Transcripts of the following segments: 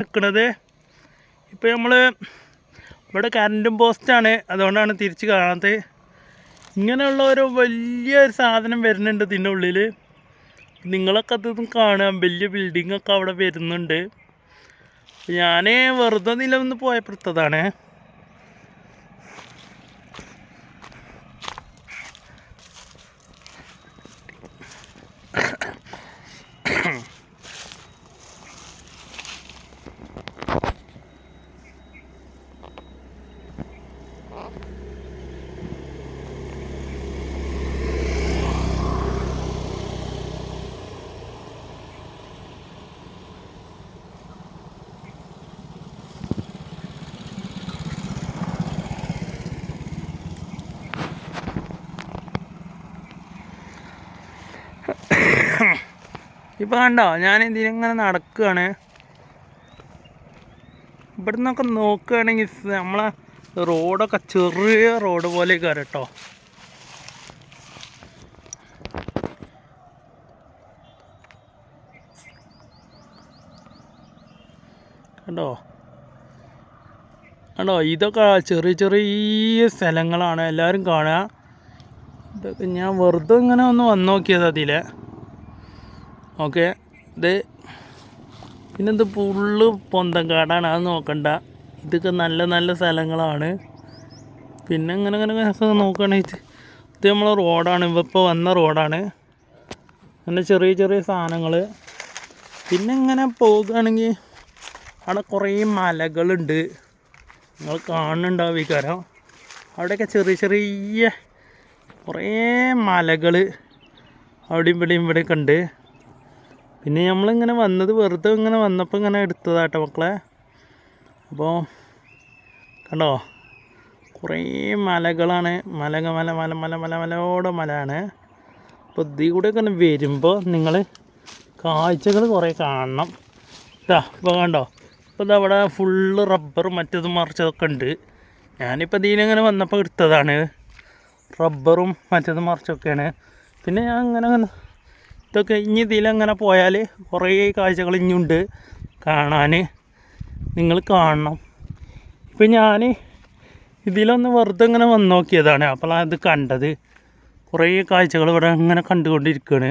നിൽക്കുന്നത്. ഇപ്പോൾ നമ്മൾ ഇവിടെ കറണ്ടും പോസ്റ്റാണ് അതുകൊണ്ടാണ് തിരിച്ച് കാണാത്തത്. ഇങ്ങനെയുള്ള ഒരു വലിയൊരു സാധനം വരുന്നുണ്ട് ഇതിന്റെ ഉള്ളിൽ നിങ്ങളൊക്കെ അതും കാണാം വലിയ ബിൽഡിംഗ് ഒക്കെ അവിടെ വരുന്നുണ്ട്. ഞാൻ വെറുതെ നിലവന്ന് പോയപ്പോഴത്തതാണ് ഇപ്പം കണ്ടോ ഞാൻ ഇതിനെങ്ങനെ നടക്കുകയാണ് ഇവിടെ നിന്നൊക്കെ നോക്കുകയാണെങ്കിൽ നമ്മളെ റോഡൊക്കെ ചെറിയ റോഡ് പോലെ കേട്ടോ. കണ്ടോ? കണ്ടോ? ഇതൊക്കെ ചെറിയ ചെറിയ സ്ഥലങ്ങളാണ് എല്ലാവരും കാണുക. ഇതൊക്കെ ഞാൻ വെറുതെ ഇങ്ങനെ ഒന്ന് വന്നു നോക്കിയത് അതിലെ ഓക്കെ. ഇത് പിന്നെ ഇത് ഫുള്ള് പൊന്തം കാടാണ് അത് നോക്കണ്ട. ഇതൊക്കെ നല്ല നല്ല സ്ഥലങ്ങളാണ്. പിന്നെ ഇങ്ങനെ ഇങ്ങനെ നോക്കുകയാണെങ്കിൽ ഇത് നമ്മൾ റോഡാണ്. ഇപ്പോൾ വന്ന റോഡാണ്. അങ്ങനെ ചെറിയ ചെറിയ സാധനങ്ങൾ പിന്നെ ഇങ്ങനെ പോകുകയാണെങ്കിൽ അവിടെ കുറേ മലകളുണ്ട്. നിങ്ങൾ കാണുന്നുണ്ടാവും ഈ കാരം അവിടെയൊക്കെ ചെറിയ ചെറിയ കുറേ മലകൾ അവിടെയും ഇവിടെയും ഇവിടെയൊക്കെ ഉണ്ട്. പിന്നെ നമ്മളിങ്ങനെ വന്നത് വെറുതെ ഇങ്ങനെ വന്നപ്പോൾ ഇങ്ങനെ എടുത്തതാട്ടോ മക്കളെ. അപ്പോൾ കണ്ടോ? കുറേ മലകളാണ്. മലക മല മല മല മല മലയോടെ മലയാണ്. അപ്പോൾ ഇതിൽ കൂടെ ഒക്കെ വരുമ്പോൾ നിങ്ങൾ കാഴ്ചകൾ കുറേ കാണണം. ഇതാ ഇപ്പോൾ കണ്ടോ? ഇപ്പോൾ ഇത് അവിടെ ഫുള്ള് റബ്ബറും മറ്റതും മറിച്ചതൊക്കെ ഉണ്ട്. ഞാനിപ്പോൾ ഇതിലിങ്ങനെ വന്നപ്പോൾ എടുത്തതാണ്. റബ്ബറും മറ്റതും മറിച്ചൊക്കെയാണ് പിന്നെ ഞാൻ അങ്ങനെ ഇതൊക്കെ ഇനി ഇതിലങ്ങനെ പോയാൽ കുറേ കാഴ്ചകൾ ഇനിയുണ്ട് കാണാൻ നിങ്ങൾ കാണണം. ഇപ്പം ഞാൻ ഇതിലൊന്ന് വെറുതെ ഇങ്ങനെ വന്ന് നോക്കിയതാണ്. അപ്പോൾ അത് കണ്ടത് കുറേ കാഴ്ചകൾ ഇവിടെ ഇങ്ങനെ കണ്ടുകൊണ്ടിരിക്കുകയാണ്.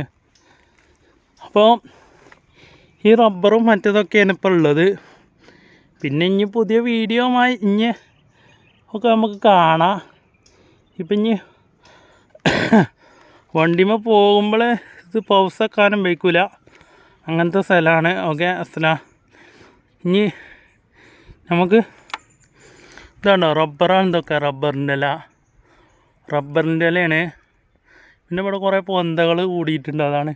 അപ്പോൾ ഈ റബ്ബറും മറ്റതൊക്കെയാണ് ഇപ്പോൾ ഉള്ളത്. പിന്നെ ഇനി പുതിയ വീഡിയോമായി ഇനി ഒക്കെ നമുക്ക് കാണാം. ഇപ്പം ഇനി വണ്ടിമ പോകുമ്പോൾ ഇത് പൗസക്കാനും വയ്ക്കൂല. അങ്ങനത്തെ സ്ഥലമാണ്. ഓക്കെ അസ്സലാ. ഇനി നമുക്ക് ഇതാണ്ടോ റബ്ബറാണ് ഇതൊക്കെ റബ്ബറിന്റെ ഇല. റബ്ബറിന്റെ ഇലയാണ്. പിന്നെ ഇവിടെ കുറേ പൊന്തകൾ കൂടിയിട്ടുണ്ട്. അതാണ്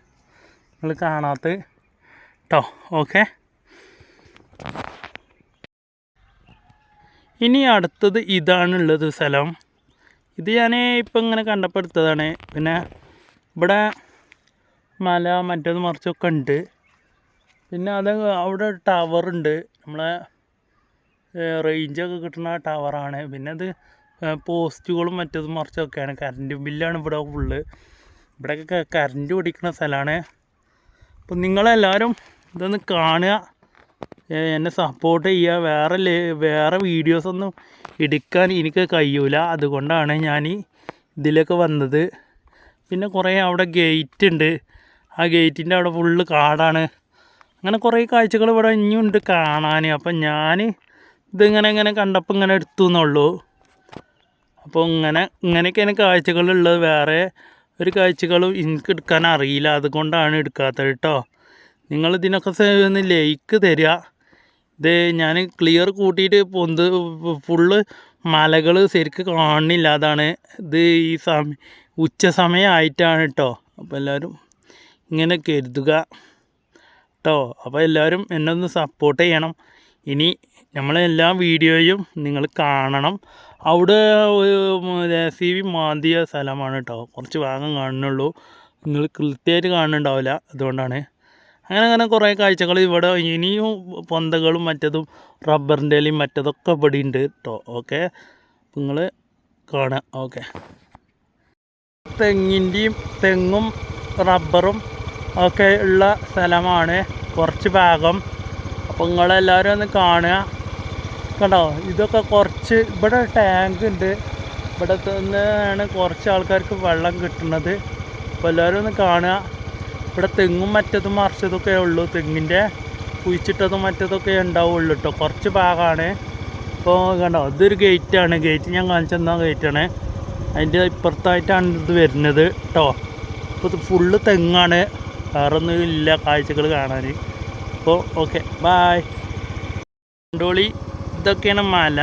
നിങ്ങൾ കാണാത്തത് കേട്ടോ ഓക്കെ. ഇനി അടുത്തത് ഇതാണുള്ളത് സ്ഥലം. ഇത് ഞാൻ ഇപ്പം ഇങ്ങനെ കണ്ടപ്പോൾ എടുത്തതാണ്. പിന്നെ ഇവിടെ മല മറ്റേത് മറിച്ചൊക്കെ ഉണ്ട്. പിന്നെ അത് അവിടെ ടവർ ഉണ്ട്. നമ്മളെ റേഞ്ചൊക്കെ കിട്ടുന്ന ടവറാണ് പിന്നെ അത് പോസ്റ്റുകളും മറ്റേതും മറിച്ചൊക്കെയാണ് കറണ്ട് ബില്ലാണ് ഇവിടെ ഫുള്ള് ഇവിടെയൊക്കെ കറണ്ട് പിടിക്കുന്ന സ്ഥലമാണ്. അപ്പം നിങ്ങളെല്ലാവരും ഇതൊന്ന് കാണുക. എന്നെ സപ്പോർട്ട് ചെയ്യുക. വേറെ വേറെ വീഡിയോസൊന്നും എടുക്കാൻ എനിക്ക് കഴിയൂല. അതുകൊണ്ടാണ് ഞാൻ ഇതിലൊക്കെ വന്നത്. പിന്നെ കുറേ അവിടെ ഗേറ്റ് ഉണ്ട്. ആ ഗേറ്റിന്റെ അവിടെ ഫുള്ള് കാടാണ്. അങ്ങനെ കുറേ കാഴ്ചകൾ ഇവിടെ ഇനിയുണ്ട് കാണാൻ അപ്പം ഞാൻ ഇതിങ്ങനെ ഇങ്ങനെ കണ്ടപ്പോൾ ഇങ്ങനെ എടുത്തു എന്നുള്ളൂ. അപ്പോൾ ഇങ്ങനെ ഇങ്ങനെയൊക്കെയാണ് കാഴ്ചകളുള്ളത്. വേറെ ഒരു കാഴ്ചകളും എനിക്ക് എടുക്കാൻ അറിയില്ല. അതുകൊണ്ടാണ് എടുക്കാത്തത് കേട്ടോ. നിങ്ങൾ ഇതിനൊക്കെ ഒന്ന് ലൈക്ക് തരിക. ഇത് ഞാൻ ക്ലിയർ കൂട്ടിയിട്ട് പൊന്ത് ഫുള്ള് മലകൾ ശരിക്ക് കാണുന്നില്ല. അതാണ് ഇത് ഈ സമയം ഉച്ച സമയമായിട്ടാണ് കേട്ടോ. അപ്പോൾ എല്ലാവരും ഇങ്ങനെ കരുതുക കേട്ടോ അപ്പോൾ എല്ലാവരും എന്നെ ഒന്ന് സപ്പോർട്ട് ചെയ്യണം. ഇനി നമ്മളെ എല്ലാ വീഡിയോയും നിങ്ങൾ കാണണം. അവിടെ സി വി മാന്തിയ സ്ഥലമാണ് കേട്ടോ കുറച്ച് ഭാഗം കാണുന്നുള്ളൂ. നിങ്ങൾ കൃത്യമായിട്ട് കാണുന്നുണ്ടാവില്ല. അതുകൊണ്ടാണ്. അങ്ങനെ അങ്ങനെ കുറേ കാഴ്ചകൾ ഇവിടെ ഇനിയും പൊന്തകളും മറ്റതും റബ്ബറിന്റെ ഇലയും മറ്റതൊക്കെ ഇവിടെ ഉണ്ട് കേട്ടോ ഓക്കെ? നിങ്ങൾ കാണാം ഓക്കെ. തെങ്ങിന്റെയും തെങ്ങും റബ്ബറും ഒക്കെ ഉള്ള സ്ഥലമാണ്. കുറച്ച് ഭാഗം. അപ്പോൾ നിങ്ങളെല്ലാവരും ഒന്ന് കാണുക. കണ്ടോ? ഇതൊക്കെ കുറച്ച് ഇവിടെ ടാങ്ക് ഉണ്ട്. ഇവിടെ തന്നെയാണ് കുറച്ച് ആൾക്കാർക്ക് വെള്ളം കിട്ടുന്നത്. അപ്പോൾ എല്ലാവരും ഒന്ന് കാണുക. ഇവിടെ തെങ്ങും മറ്റതും മറിച്ചതൊക്കെ ഉള്ളൂ. തെങ്ങിന്റെ കുഴിച്ചിട്ടതും മറ്റതൊക്കെ ഉണ്ടാവുള്ളൂ കേട്ടോ കുറച്ച് ഭാഗമാണ്. ഇപ്പോൾ കണ്ടോ? ഇതൊരു ഗേറ്റാണ് ഗേറ്റ് ഞാൻ കാണിച്ചു തന്ന ഗേറ്റാണ് അതിന്റെ ഇപ്പുറത്തായിട്ടാണ് ഇത് വരുന്നത് കേട്ടോ ഇപ്പോൾ ഇത് ഫുള്ള് തെങ്ങാണ്. വേറെ ഒന്നും ഇല്ല കാഴ്ചകൾ കാണാൻ. അപ്പോൾ ഓക്കെ ബായ് കണ്ടോളി ഇതൊക്കെയാണ് മല.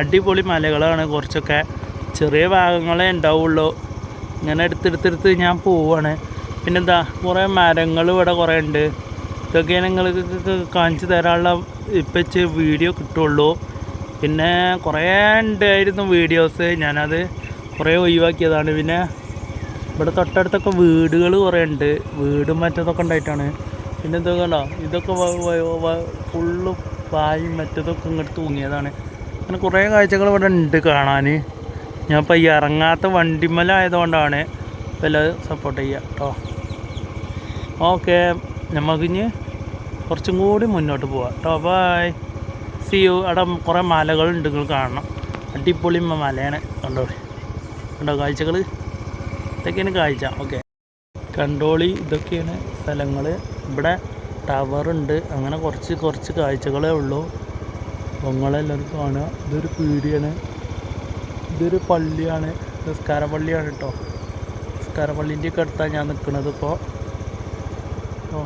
അടിപൊളി മലകളാണ് കുറച്ചൊക്കെ. ചെറിയ ഭാഗങ്ങളെ ഉണ്ടാവുള്ളൂ. ഇങ്ങനെ എടുത്തെടുത്തെടുത്ത് ഞാൻ പോവാണ്. പിന്നെന്താ കുറേ മരങ്ങൾ ഇവിടെ കുറേ ഉണ്ട്. ഇതൊക്കെ നിങ്ങൾക്ക് കാണിച്ചു തരാനുള്ള ഇപ്പം വീഡിയോ കിട്ടുള്ളൂ. പിന്നെ കുറേ ഉണ്ടായിരുന്നു വീഡിയോസ്. ഞാനത് കുറേ ഒഴിവാക്കിയതാണ്. പിന്നെ ഇവിടെ തൊട്ടടുത്തൊക്കെ വീടുകൾ കുറേ ഉണ്ട്. വീടും മറ്റതൊക്കെ ഉണ്ടായിട്ടാണ്. പിന്നെ ഇതൊക്കെ ഉണ്ടോ ഇതൊക്കെ ഫുള്ള് പായും മറ്റതൊക്കെ ഇങ്ങോട്ട് തൂങ്ങിയതാണ്. അങ്ങനെ കുറേ കാഴ്ചകൾ ഇവിടെ ഉണ്ട് കാണാൻ ഞാൻ ഇപ്പോൾ ഈ ഇറങ്ങാത്ത വണ്ടിമല ആയതുകൊണ്ടാണ് എല്ലാവരും സപ്പോർട്ട് ചെയ്യുക കേട്ടോ ഓക്കെ നമുക്കിഞ്ഞ് കുറച്ചും കൂടി മുന്നോട്ട് പോവാം കേട്ടോ ബായ് സി യു അവിടെ കുറേ മലകളുണ്ട്. നിങ്ങൾ കാണണം. അടിപൊളി മലയാണ്. കണ്ടോ? കണ്ടോ കാഴ്ചകൾ ഇതൊക്കെയാണ് കാഴ്ച. ഓക്കെ. കണ്ടോളി ഇതൊക്കെയാണ് സ്ഥലങ്ങൾ ഇവിടെ ടവറുണ്ട് അങ്ങനെ കുറച്ച് കുറച്ച് കാഴ്ചകളേ ഉള്ളൂ. നിങ്ങളെല്ലാവരും കാണുക. ഇതൊരു പീടിയാണ്. ഇതൊരു പള്ളിയാണ്. നിസ്കാര പള്ളിയാണ് കേട്ടോ. നിസ്കാര അടുത്താണ് ഞാൻ നിൽക്കുന്നത് ഇപ്പോൾ. ഓ.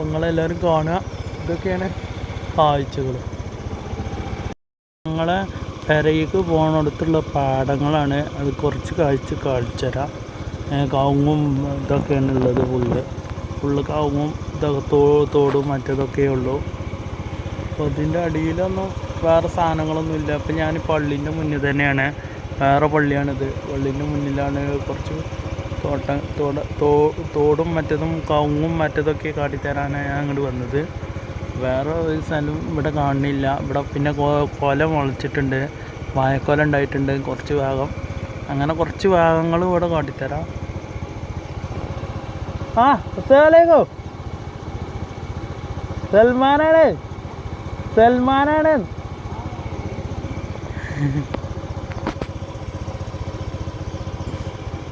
നിങ്ങളെല്ലാവരും കാണുക. ഇതൊക്കെയാണ് കാഴ്ചകൾ. ഞങ്ങളെ പെരയ്ക്ക് പോകണടുത്തുള്ള പാടങ്ങളാണ്. അത് കുറച്ച് കാഴ്ച കാണിച്ചുതരാം കവുങ്ങും ഇതൊക്കെയാണ് ഉള്ളത് ഫുള്ള്. ഫുള്ള് കവുങ്ങും ഇതൊക്കെ തോടും മറ്റതൊക്കെ ഉള്ളൂ അപ്പോൾ ഇതിന്റെ അടിയിലൊന്നും വേറെ സാധനങ്ങളൊന്നും ഇല്ല. അപ്പം ഞാൻ പള്ളീന്റെ മുന്നിൽ തന്നെയാണ്. വേറെ പള്ളിയാണിത്. പള്ളീന്റെ മുന്നിലാണ് കുറച്ച് തോട്ടം തോട തോടും മറ്റതും കവുങ്ങും മറ്റതൊക്കെ കാട്ടിത്തരാനാണ് ഞാൻ അങ്ങോട്ട് വന്നത്. വേറെ ഒരു സ്ഥലം ഇവിടെ കാണുന്നില്ല. ഇവിടെ പിന്നെ കൊല മുളച്ചിട്ടുണ്ട്. വാഴക്കൊല ഉണ്ടായിട്ടുണ്ട് കുറച്ച് ഭാഗം. അങ്ങനെ കുറച്ച് ഭാഗങ്ങൾ ഇവിടെ കാട്ടിത്തരാം. ആ അസ്സലാമലൈക്കും. സൽമാനാണ്. സൽമാനാണ്.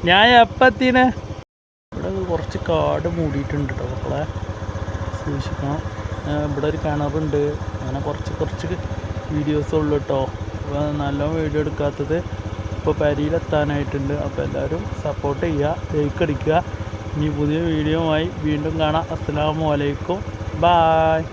ഞാൻ എപ്പത്തിന് ഇവിടെ കുറച്ച് കാട് മൂടിയിട്ടുണ്ട് കേട്ടോ മക്കളെ. സൂക്ഷിക്കണം. ഇവിടെ ഒരു കിണറുണ്ട്. അങ്ങനെ കുറച്ച് കുറച്ച് വീഡിയോസ് ഉള്ളു കേട്ടോ അപ്പോൾ നല്ല വീഡിയോ എടുക്കാത്തത് ഇപ്പോൾ പരിയിലെത്താനായിട്ടുണ്ട്. അപ്പോൾ എല്ലാവരും സപ്പോർട്ട് ചെയ്യുക ലൈക്ക് അടിക്കുക. ഇനി പുതിയ വീഡിയോയുമായി വീണ്ടും കാണാം. അസ്സലാമു അലൈക്കും. ബായ്